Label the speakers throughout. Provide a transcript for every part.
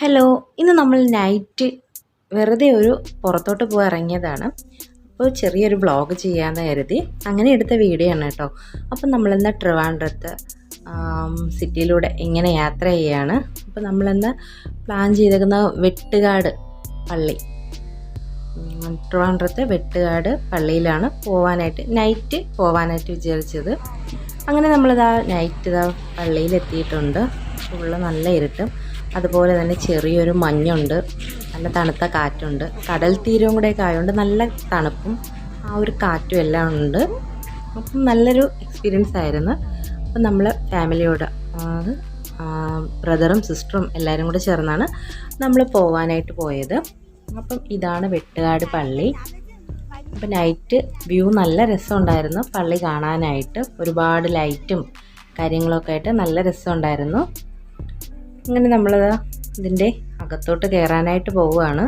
Speaker 1: Hello ഇന്ന് നമ്മൾ night വെറുതെ ഒരു പുറത്തോട്ട് പോയി ഇറങ്ങിയതാണ്. അപ്പോൾ ചെറിയൊരു വ്ളോഗ് ചെയ്യാമെന്ന് കരുതി. അങ്ങനെ എടുത്ത വീഡിയോ ആണ് കേട്ടോ. അപ്പം നമ്മളിന്ന് ട്രിവാൻഡ്രത്ത് സിറ്റിയിലൂടെ ഇങ്ങനെ യാത്ര ചെയ്യാണ്. അപ്പോൾ നമ്മളിന്ന് പ്ലാൻ ചെയ്തേക്കുന്ന വെട്ടുകാട് പള്ളി. ട്രിവാൻഡ്രത്തെ വെട്ടുകാട് പള്ളിയിലാണ് പോവാനായിട്ട് നൈറ്റ് പോവാനായിട്ട് വിചാരിച്ചത്. അങ്ങനെ നമ്മളിതാ നൈറ്റ് ഇതാ പള്ളിയിലെത്തിയിട്ടുണ്ട്. ഫുള്ള് നല്ല ഇരുട്ടും. അതുപോലെ തന്നെ ചെറിയൊരു മഞ്ഞുണ്ട് നല്ല തണുത്ത കാറ്റുണ്ട്. കടൽ തീരവും കൂടെയൊക്കെ ആയതുകൊണ്ട് നല്ല തണുപ്പും ആ ഒരു കാറ്റും എല്ലാം ഉണ്ട്. അപ്പം നല്ലൊരു എക്സ്പീരിയൻസ് ആയിരുന്നു. അപ്പം നമ്മൾ ഫാമിലിയോട് അത് ബ്രദറും സിസ്റ്ററും എല്ലാവരും കൂടെ ചേർന്നാണ് നമ്മൾ പോകാനായിട്ട് പോയത്. അപ്പം ഇതാണ് വെട്ടുകാട് പള്ളി. അപ്പം നൈറ്റ് വ്യൂ നല്ല രസമുണ്ടായിരുന്നു പള്ളി കാണാനായിട്ട്. ഒരുപാട് ലൈറ്റും കാര്യങ്ങളൊക്കെ ആയിട്ട് നല്ല രസമുണ്ടായിരുന്നു. അങ്ങനെ നമ്മളത് ഇതിന്റെ അകത്തോട്ട് കയറാനായിട്ട് പോവുകയാണ്.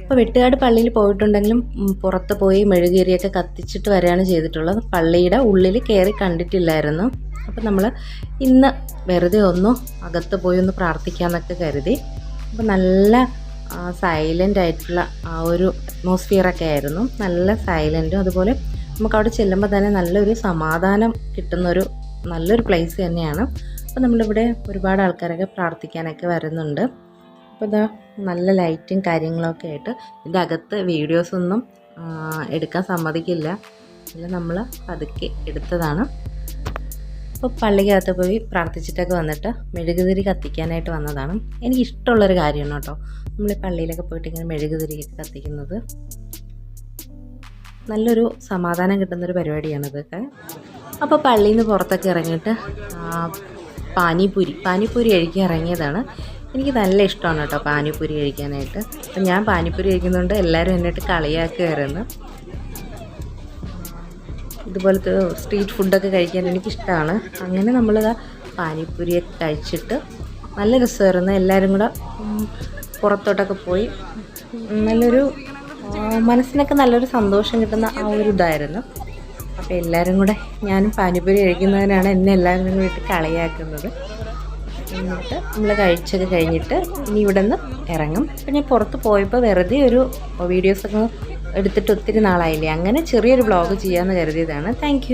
Speaker 1: ഇപ്പോൾ വെട്ടുകാട് പള്ളിയിൽ പോയിട്ടുണ്ടെങ്കിലും പുറത്ത് പോയി മെഴുകീറിയൊക്കെ കത്തിച്ചിട്ട് വരികയാണ് ചെയ്തിട്ടുള്ളത്. പള്ളിയുടെ ഉള്ളിൽ കയറി കണ്ടിട്ടില്ലായിരുന്നു. അപ്പോൾ നമ്മൾ ഇന്ന് വെറുതെ ഒന്ന് അകത്ത് പോയി ഒന്ന് പ്രാർത്ഥിക്കാമെന്നൊക്കെ കരുതി. അപ്പോൾ നല്ല സൈലന്റ് ആയിട്ടുള്ള ആ ഒരു അറ്റ്മോസ്ഫിയറൊക്കെ ആയിരുന്നു. നല്ല സൈലന്റും അതുപോലെ നമുക്ക് അവിടെ ചെല്ലുമ്പോൾ തന്നെ നല്ലൊരു സമാധാനം കിട്ടുന്നൊരു നല്ലൊരു പ്ലേസ് തന്നെയാണ്. അപ്പോൾ നമ്മളിവിടെ ഒരുപാട് ആൾക്കാരൊക്കെ പ്രാർത്ഥിക്കാനൊക്കെ വരുന്നുണ്ട്. അപ്പോൾ ഇതാ നല്ല ലൈറ്റും കാര്യങ്ങളൊക്കെ ആയിട്ട് ഇതിന്റെ അകത്ത് വീഡിയോസൊന്നും എടുക്കാൻ സമ്മതിക്കില്ല. എല്ലാം നമ്മൾ പതുക്കെ എടുത്തതാണ്. അപ്പോൾ പള്ളിക്കകത്ത് പോയി പ്രാർത്ഥിച്ചിട്ടൊക്കെ വന്നിട്ട് മെഴുകുതിരി കത്തിക്കാനായിട്ട് വന്നതാണ്. എനിക്ക് ഇഷ്ടമുള്ളൊരു കാര്യമാണ് കേട്ടോ. നമ്മൾ പള്ളിയിലൊക്കെ പോയിട്ട് ഇങ്ങനെ മെഴുകുതിരിയൊക്കെ കത്തിക്കുന്നത്. നല്ലൊരു സമാധാനം കിട്ടുന്നൊരു പരിപാടിയാണ് ഇതൊക്കെ അപ്പോൾ പള്ളിയിൽ നിന്ന് പുറത്തൊക്കെ ഇറങ്ങിയിട്ട് പാനിപൂരി. പാനിപൂരി കഴിക്കാൻ ഇറങ്ങിയതാണ്. എനിക്ക് നല്ല ഇഷ്ടമാണ് കേട്ടോ പാനിപൂരി കഴിക്കാനായിട്ട്. അപ്പം ഞാൻ പാനിപൂരി കഴിക്കുന്നതുകൊണ്ട് എല്ലാവരും എന്നിട്ട് കളിയാക്കുമായിരുന്നു ഇതുപോലത്തെ സ്ട്രീറ്റ് ഫുഡൊക്കെ കഴിക്കാൻ എനിക്കിഷ്ടമാണ്. അങ്ങനെ നമ്മൾ പാനിപ്പൂരിയൊക്കെ കഴിച്ചിട്ട് നല്ല രസമായിരുന്നു. എല്ലാവരും കൂടെ പുറത്തോട്ടൊക്കെ പോയി. നല്ലൊരു മനസ്സിനൊക്കെ നല്ലൊരു സന്തോഷം കിട്ടുന്ന ആ ഒരു ഇതായിരുന്നു. അപ്പോൾ എല്ലാവരും കൂടെ ഞാനും പാനിപ്പൂരി കഴിക്കുന്നതിനാണ് എന്നെ എല്ലാവരും കൂടെ കളിയാക്കുന്നത്. എന്നിട്ട് നമ്മൾ കഴിച്ചൊക്കെ കഴിഞ്ഞിട്ട് ഇനി ഇവിടെ നിന്ന് ഇറങ്ങും. അപ്പം ഞാൻ പുറത്ത് പോയപ്പോൾ വെറുതെ ഒരു വീഡിയോസൊക്കെ എടുത്തിട്ട് ഒത്തിരി നാളായില്ലേ? അങ്ങനെ ചെറിയൊരു ബ്ലോഗ് ചെയ്യാമെന്ന് കരുതിയതാണ്. താങ്ക്